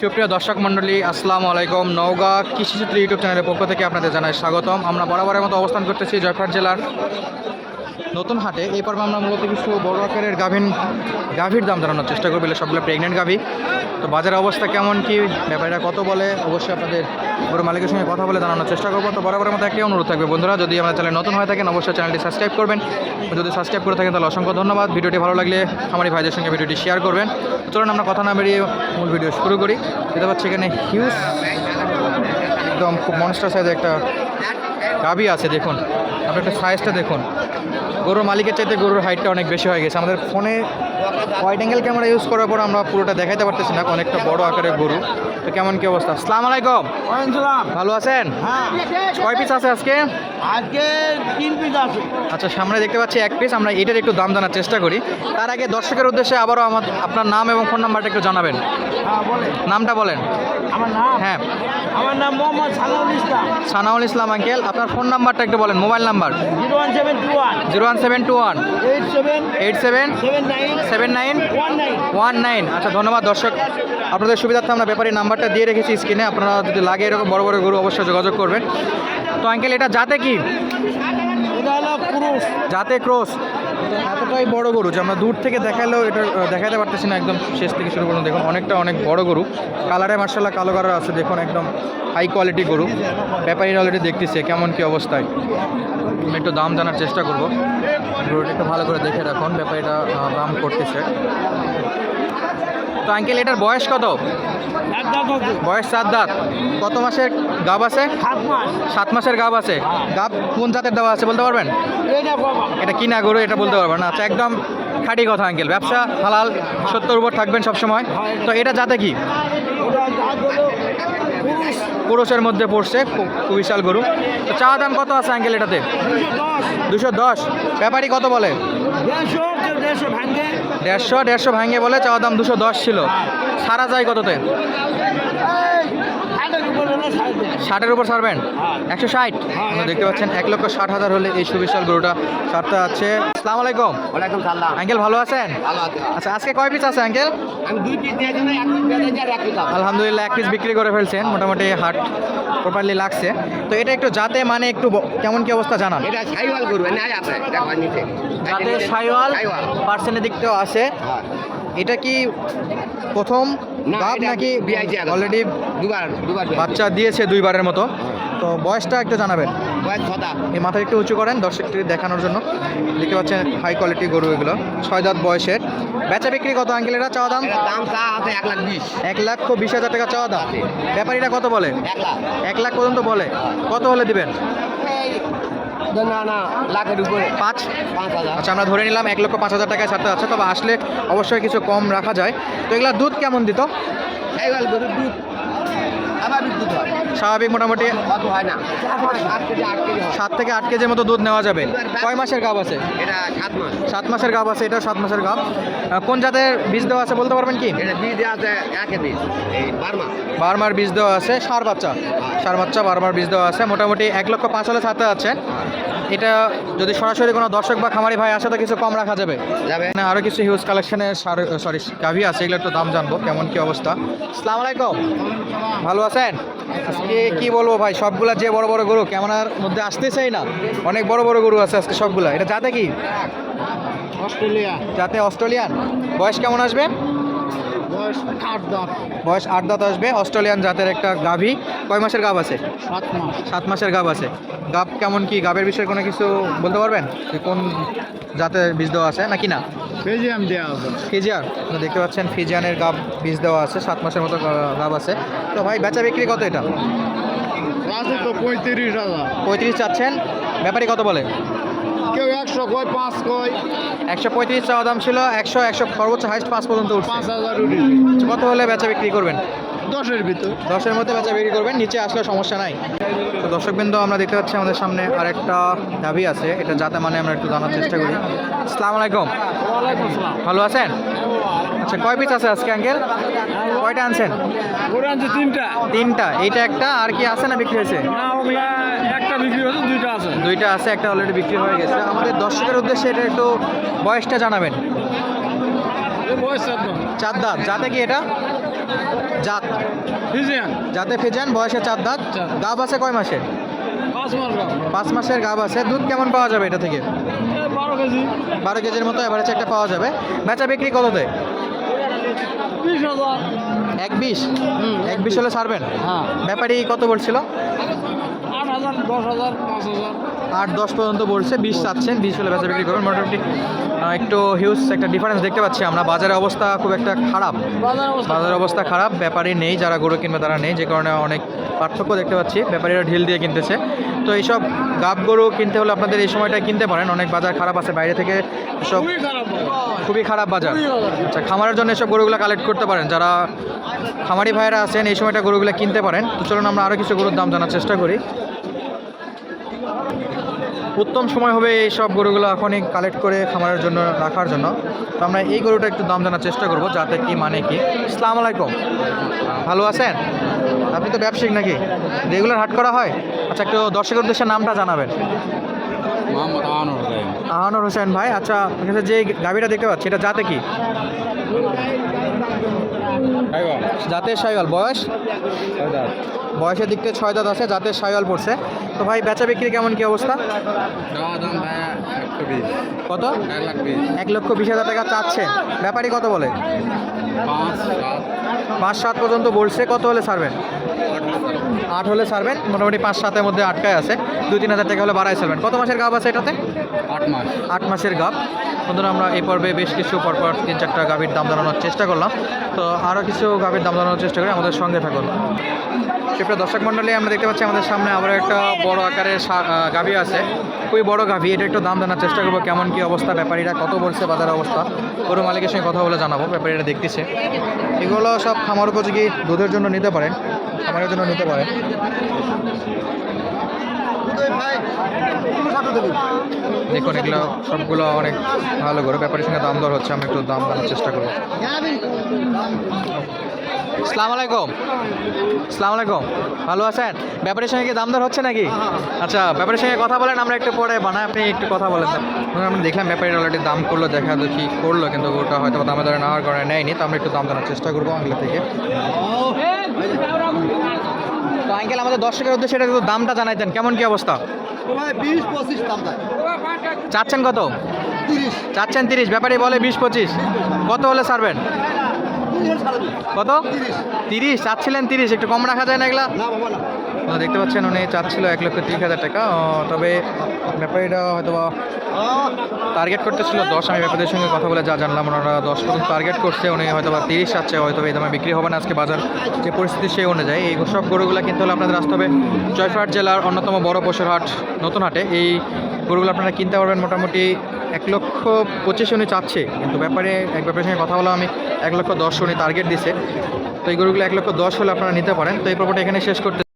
সুপ্রিয় দর্শক মণ্ডলী, আসসালামু আলাইকুম। নওগাঁ কৃষিচিত্র ইউটিউব চ্যানেলের পক্ষ থেকে আপনাদের জানাই স্বাগতম। আমরা বরাবরের মতো অবস্থান করতেছি জয়পুরহাট জেলার নতুন হাটে। এই পর্বে আমরা মূলত কিছু বড় আকারের গাভীর গাভীর দাম জানানোর চেষ্টা করব সবগুলো প্রেগনেন্ট গাভী। তো বাজারের অবস্থা কেমন কি ব্যাপারটা কত বলে, অবশ্যই আপনাদের বড় মালিকের সঙ্গে কথা বলে জানানোর চেষ্টা করব। তো বরাবরের মতো একটি অনুরোধ থাকবে বন্ধুরা, যদি আমাদের চ্যানেল নতুন হয়ে থাকেন, অবশ্যই চ্যানেলটি সাবস্ক্রাইব করবেন। যদি সাবস্ক্রাইব করে থাকেন, তাহলে অসংখ্য ধন্যবাদ। ভিডিওটি ভালো লাগলে আমারই ভাইদের সঙ্গে ভিডিওটি শেয়ার করবেন। চলুন আমরা কথা না বেরিয়ে মূল ভিডিও শুরু করি। দেখতে পাচ্ছি এখানে হিউজ একদম খুব মনস্টার সাইজে একটা গাভী আছে, দেখুন। আপনি একটা সাইজটা দেখুন। গরুর মালিকের চাইতে গরুর হাইটটা অনেক বেশি হয়ে গেছে। আমাদের ফোনে ওয়াইড অ্যাঙ্গেল ক্যামেরা ইউজ করার পর আমরা পুরোটা দেখাইতে পারতেছি না, অনেকটা বড় আকারের গরু। তো কেমন কি অবস্থা? আসসালামু আলাইকুম। ওয়ালাইকুম ভালো আছেন? হ্যাঁ। কয় পিস আছে আজকে? আজকে তিন পিস আছে। আচ্ছা সামনে দেখতে পাচ্ছি এক পিস আমরা এটার একটু দাম জানার চেষ্টা করি। তার আগে দর্শকের উদ্দেশ্যে আবারও আমার আপনার নাম এবং ফোন নাম্বারটা একটু জানাবেন। হ্যাঁ নামটা বলেন। আমার নাম? হ্যাঁ। আমার নাম মোহাম্মদ সালাউল ইসলাম। সানাউল ইসলাম আঙ্কেল আপনার ফোন নাম্বারটা একটু বলেন mobile number. Zero one seven two one. Zero one seven two one. Eight seven. Eight seven. Seven nine. Seven nine. One nine. One nine. আচ্ছা ধন্যবাদ দর্শক। আপনাদের সুবিধার্থে আমরা ব্যাপারে নাম্বারটা দিয়ে রেখেছি স্ক্রিনে। আপনারা যদি লাগে এরকম বড় বড় গরু অবশ্যই যোগাযোগ করবেন। তো আঙ্কেল এটা যাতে কি? যাতে ক্রস এতটাই বড় গরু যে আমরা দূর থেকে দেখালেও এটা দেখাতে পারতেছি না একদম শেষ থেকে শুরু করুন দেখুন অনেকটা অনেক বড় গরু। কালারে মার্শাল্লাহ কালো কালার আছে দেখুন একদম হাই কোয়ালিটি গরু। ব্যাপারীরা অলরেডি দেখতেছে কেমন কি অবস্থায়। আমি একটু দাম জানার চেষ্টা করব। গরুটা একটু ভালো করে দেখে রাখুন ব্যাপারীরা আহ, দাম করতেছে। তো আঙ্কেল এটার বয়স কত? বয়স সাত দাঁত। কত মাসের গাব আছে? সাত মাস। সাত মাসের গাব আছে। গাব কোন জাতের দেওয়া আছে বলতে পারবেন? এটা কিনা গরু এটা বলতে পারবেন না। আচ্ছা একদম খাঁটি কথা আঙ্কেল। ব্যবসা হালাল সত্যর উপর থাকবেন সবসময়। তো এটা যাতে কি? পুরুষের মধ্যে পড়ছে বিশাল গরু। তো চা দাম কত আছে আঙ্কেল এটাতে? দুশো দশ। দুশো দশ। ব্যাপারী কত বলে? দেড়শো দেড়শো ভাঙে বলে চা দাম দুশো দশ ছিল। সারা যায় কততে? ষাটের উপর ছাড়বেন? হ্যাঁ। একশো ষাট? হ্যাঁ, দেখতে পাচ্ছেন এক লক্ষ ষাট হাজার হলে এই সুবিশাল গরুটা ছাড়তে আছে। আসসালামু আলাইকুম। ওয়ালাইকুম সালাম। আঙ্কেল ভালো আছেন? আচ্ছা আজকে কয় পিস আছে আঙ্কেল। আলহামদুলিল্লাহ এক পিস বিক্রি করে ফেলছেন মোটামুটি হাট প্রপারলি লাগছে। তো এটা একটু যাতে মানে একটু কেমন কি অবস্থা জানান? এটা সাইওয়াল গরু না আছে দেখো নিচে। যাতে সাইওয়াল। পার্সেন্টের দিক থেকেও আছে। হ্যাঁ। এটা কি প্রথম গাব নাকি অলরেডি দুবার দুবার বাচ্চা দিয়েছে দুইবারের মতো? তো বয়সটা একটু জানাবেন। এই মাথা একটু উঁচু করেন দর্শকটি দেখানোর জন্য। দেখতে পাচ্ছেন হাই কোয়ালিটি গরু এগুলো। ছয় দাঁত বয়সের। বেচা বিক্রি কত আঙ্কেল এটা চাওয়া দাম? দাম আছে এক লাখ বিশ। এক লক্ষ বিশ হাজার টাকা চাওয়া দাম। ব্যাপারীরা কত বলে? এক লাখ। লাখ পর্যন্ত বলে। কত হলে দিবেন? না না লাখের উপরে। পাঁচ? পাঁচ হাজার। আচ্ছা আমরা ধরে নিলাম এক লক্ষ পাঁচ হাজার টাকায় ছাড়তে যাচ্ছে তবে আসলে অবশ্যই কিছু কম রাখা যায়। তো এগুলা দুধ কেমন দিত? গরুর দুধ। স্বাভাবিক মোটামুটি হয় না সাত থেকে আট কেজির মতো দুধ নেওয়া যাবে। কয় মাসের গাব আছে? সাত মাসের গাব আছে এটা সাত মাসের গাব। কোন জাতের বীজ দেওয়া আছে বলতে পারবেন কি? বারমার বীজ দেওয়া আছে, সার বাচ্চা। সার বাচ্চা বারমার বীজ দেওয়া আছে, মোটামুটি এক লক্ষ পাঁচ হলে সাথে যাচ্ছে এটা যদি সরাসরি কোনো দর্শক বা খামারি ভাই আসে তো কিছু কম রাখা যাবে। যাবে। এখানে আরও কিছু হিউজ কালেকশনের সার গাভি আছে এগুলো একটু দাম জানব কেমন কি অবস্থা। আসসালামু আলাইকুম। ভালো আছেন? আজকে কি বলব ভাই সবগুলা যে বড় বড় গরু ক্যামেরার মধ্যে আসতেছেই না। অনেক বড় বড় গরু আছে আজকে সবগুলা। এটা যাতে কি? অস্ট্রেলিয়া যাতে অস্ট্রেলিয়ান। বয়স কেমন আসবে? বয়স আট দশ বয়স আট দাঁত আসবে। অস্ট্রেলিয়ান জাতের একটা গাভি। কয় মাসের গাভ আছে? সাত মাস। সাত মাসের গাভ আছে। গাভ কেমন কি? গাভের বিষয়ে কোনো কিছু বলতে পারবেন? যে কোন জাতের বীজ দেওয়া আছে? নাকি না? পেজিয়াম দেওয়া আছে। ফিজিয়ান আপনি দেখতে পাচ্ছেন ফিজিয়ানের গাব বীজ দেওয়া আছে। সাত মাসের মতো গা- গাব আছে। তো ভাই বেচা বিক্রি কত এটা? আছে তো পঁয়ত্রিশ হাজার। পঁয়ত্রিশ চাচ্ছেন। ব্যাপারী কত বলে? একশো কয় পাঁচ কয়? একশো পঁয়ত্রিশ চাওয়া দাম ছিল একশো একশো সর্বোচ্চ হাইস্ট পাঁচ পর্যন্ত পাঁচ হাজার উঠেছে কত হলে বেচা বিক্রি করবেন? দশের ভিতর। দশের মধ্যে বেচা বিক্রি করবেন নিচে আসলে সমস্যা নাই। তো দর্শকবৃন্দ আমরা দেখতে পাচ্ছি আমাদের সামনে আরেকটা দাবি আছে এটা যাতে মানে আমরা একটু জানার চেষ্টা করি। আসসালামু আলাইকুম। ভালো আছেন? আচ্ছা কয় পিস আছে আজকে আঙ্কেল? কয়টা আনছেন? তিনটা। তিনটা। এইটা একটা আর কি আছে না বিক্রি হয়েছে? একটা বিক্রি হচ্ছে দুইটা আছে। দুইটা আছে একটা অলরেডি বিক্রি হয়ে গেছে। আমাদের দর্শকের উদ্দেশ্যে এটা একটু বয়সটা জানাবেন। চার দাঁত। যাতে কি এটা? জাত। ফিজিয়ান। জাতে ফেজান বয়সে চার দাঁত। গাব আছে কয় মাসের? পাঁচ মাস পাঁচ মাসের গাব আছে। দুধ কেমন পাওয়া যাবে এটা থেকে? বারো কেজি। বারো কেজির মতো এভারেজ একটা পাওয়া যাবে। বেচা বিক্রি বিশ হাজার। এক বিশ? এক বিশ হলে ছাড়বেন? হ্যাঁ। ব্যাপারী কত বলছিল? হাজার দশ হাজার পাঁচ হাজার। আট দশ পর্যন্ত বলছে বিশ চাচ্ছেন বিশ হলে বেচা বিক্রি করবেন। মোটামুটি একটু হিউজ একটা ডিফারেন্স দেখতে পাচ্ছি আমরা। বাজারের অবস্থা খুব একটা খারাপ। বাজারের অবস্থা খারাপ। ব্যাপারী নেই যারা গরু কিনবে তারা নেই যে কারণে অনেক পার্থক্য দেখতে পাচ্ছি। ব্যাপারীরা ঢিল দিয়ে কিনতেছে। তো এইসব গাব গরু কিনতে হলে আপনাদের এই সময়টা কিনতে পারেন। অনেক বাজার খারাপ আছে বাইরে থেকে সব খুবই খারাপ বাজার। আচ্ছা খামারের জন্য এসব গরুগুলো কালেক্ট করতে পারেন। যারা খামারি ভাইয়েরা আছেন এই সময়টা গরুগুলো কিনতে পারেন। তো চলুন আমরা আরও কিছু গরুর দাম জানার চেষ্টা করি। উত্তম সময় হবে এই সব গরুগুলো এখনই কালেক্ট করে খামারের জন্য রাখার জন্য। তো আমরা এই গরুটা একটু দাম জানার চেষ্টা করব যাতে কি মানে কি। আসসালামু আলাইকুম। ভালো আছেন? আপনি তো ব্যবসায়িক নাকি? রেগুলার হাট করা হয়? আচ্ছা একটু দর্শকের উদ্দেশ্যে নামটা জানাবেন। আহানুর হোসেন। ভাই আচ্ছা যে গাড়িটা দেখতে পাচ্ছি এটা যাতে কি? যাতে সাইওয়াল বয়স? বয়সের দিক থেকে ছয় দাঁত আছে জাতের সাইওয়াল পড়ছে। তো ভাই বেচা বিক্রি কেমন কি অবস্থা? কত? এক লক্ষ বিশ হাজার টাকা চাচ্ছে। ব্যাপারই কত বলে? পাঁচ সাত। পর্যন্ত বলছে কত হলে ছাড়বেন? আট হলে ছাড়বেন মোটামুটি পাঁচ সাতের মধ্যে আটকায় আছে। দুই তিন হাজার টাকা হলে বাড়াই ছাড়বেন। কত মাসের গাব আছে এটাতে? আট মাস। আট মাসের গাব। বন্ধুরা আমরা এই পর্বে বেশ কিছু পরপর তিন চারটা গাভীর দাম জানানোর চেষ্টা করলাম। তো আরও কিছু গাভীর দাম জানানোর চেষ্টা করি, আমাদের সঙ্গে থাকুন। সেটা দর্শক মণ্ডলী, আমরা দেখতে পাচ্ছি আমাদের সামনে আবার একটা বড় আকারের গাভী আছে। খুবই বড় গাভী, এটা একটু দাম জানার চেষ্টা করব, কেমন কি অবস্থা ব্যাপারীরা, কত বলছে বাজার অবস্থা। গরু মালিকের সঙ্গে কথা বলে জানাব, ব্যাপারীরা দেখতেছে। এগুলো সব খামার উপযোগী দুধের জন্য নিতে পারেন খামারের জন্য নিতে পারেন দেখুন এগুলো সবগুলো অনেক ভালো করে ব্যাপারীর সঙ্গে দাম দর হচ্ছে আমি একটু দাম জানার চেষ্টা করব। সালাম আলাইকুম। সালাম আলাইকুম। ভালো আছেন? ব্যাপারের সঙ্গে কি দাম দর হচ্ছে নাকি? আচ্ছা ব্যাপারের সঙ্গে কথা বলেন আমরা একটু পরে বানাই। আপনি একটু কথা বলেন। আমরা দেখলাম ব্যাপারীর অলরেডি দাম করল দেখা দেখি করল কিন্তু ওটা হয়তো বা দামে দরে নেওয়ার কারণে নেয়নি তো আমরা একটু দাম জানার চেষ্টা করব আঙ্গলে থেকে। আঙ্কেল আমাদের দর্শকের উদ্দেশ্যে এটা দামটা জানাইতেন কেমন কি অবস্থা? বিশ পঁচিশ দাম চাচ্ছেন কত? তিরিশ। চাচ্ছেন তিরিশ ব্যাপারে বলে বিশ পঁচিশ। কত হলে ছাড়বেন কত? তিরিশ। চাচ্ছিলেন তিরিশ একটু কম রাখা যায় না এগুলা? দেখতে পাচ্ছেন উনি চাচ্ছিল এক লক্ষ তিরিশ হাজার টাকা। তবে ব্যাপারীরা হয়তো বা টার্গেট করতেছিল। দশ আমি ব্যাপারীদের সঙ্গে কথা বলে যা জানলাম ওনারা দশ পর্যন্ত টার্গেট করছে। উনি হয়তো বা তিরিশ চাচ্ছে হয়তো এই দামে বিক্রি হবে না আজকে বাজার। যে পরিস্থিতি সেই অনুযায়ী এই সব গরুগুলো কিনতে হলে আপনাদের আসতে হবে জয়ফাট জেলার অন্যতম বড় পশুর হাট নতুন হাটে। এই গরুগুলো আপনারা কিনতে পারবেন মোটামুটি এক লক্ষ পঁচিশ উনি চাচ্ছে, কিন্তু ব্যাপারে এক ব্যাপারের সঙ্গে কথা বলা আমি এক লক্ষ দশ উনি টার্গেট দিছে। তো এই গরুগুলো এক লক্ষ দশ হলে আপনারা নিতে পারেন। তো এই প্রপার্টি এখানে শেষ করতে